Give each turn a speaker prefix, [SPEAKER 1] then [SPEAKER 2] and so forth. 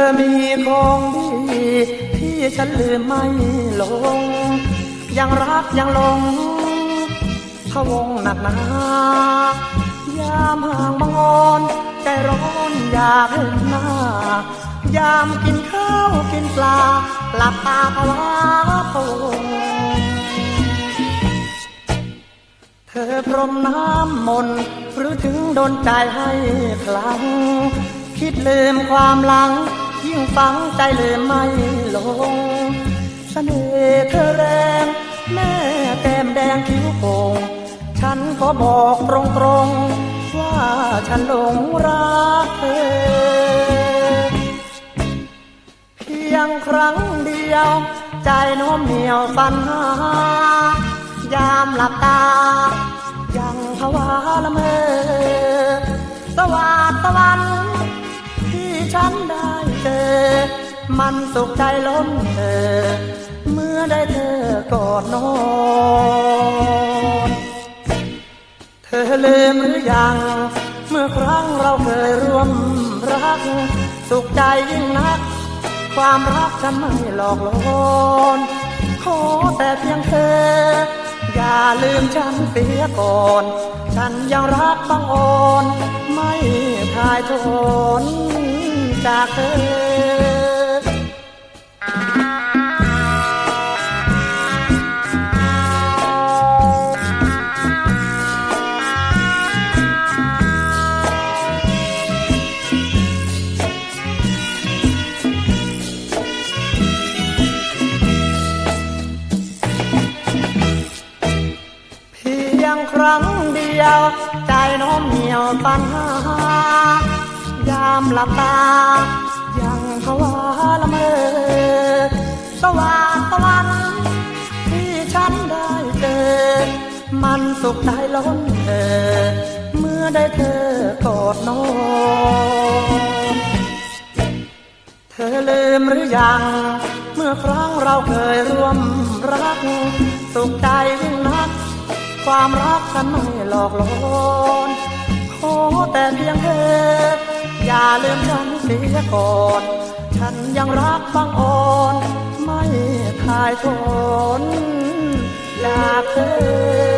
[SPEAKER 1] อมีของดีที่ฉันลืมไม่ลง ยังรักยังหลงพะวงหนักหนายามห่างบางออนใจร้อนอยากเห็นหน้ายามกินข้าวกินปลาหลับตาภาวะพะวงเธอพรมน้ำมน์หรือถึงโดนใจให้คลังคิดลืมความหลัง ยิ่งฝังใจเลืมไม่ลงเสน่ห์เธอแรงแม่แก้มแดงคิ้วโป่งฉันก็บอกตรงๆ ว่าฉันหลงรักเธอ เพียงครั้งเดียว ใจโน้มเหนียวฝันหายามหลับตา ยังภาวะละเมอ มันสุขใจล้นเธอ เมื่อได้เธอกอดนอน เธอลืมหรือยัง เมื่อครั้งเราเคยร่วมรัก สุขใจยิ่งนัก ความรักฉันไม่หลอกลอนขอแต่เพียงเธอ อย่าลืมฉันเสียก่อน ฉันยังรักบังอ่อน ไม่ทายทนจากเธอ รั้งเดียว ใจน้อมเหนียวปัญหายามหลับตา ยังภาวะละเมอสว่างตะวันที่ฉันได้เจอ มันสุขใจล้นเธอเมื่อได้เธอกอดนอนเธอลืมหรือยัง เมื่อครั้งเราเคยร่วมรัก สุขใจยิ่งนัก ความรักฉันไม่หลอกลอนขอแต่เพียงเธออย่าลืมฉันเสียก่อน ฉันยังรักบังอ่อน ไม่ทายทนอยากเธอ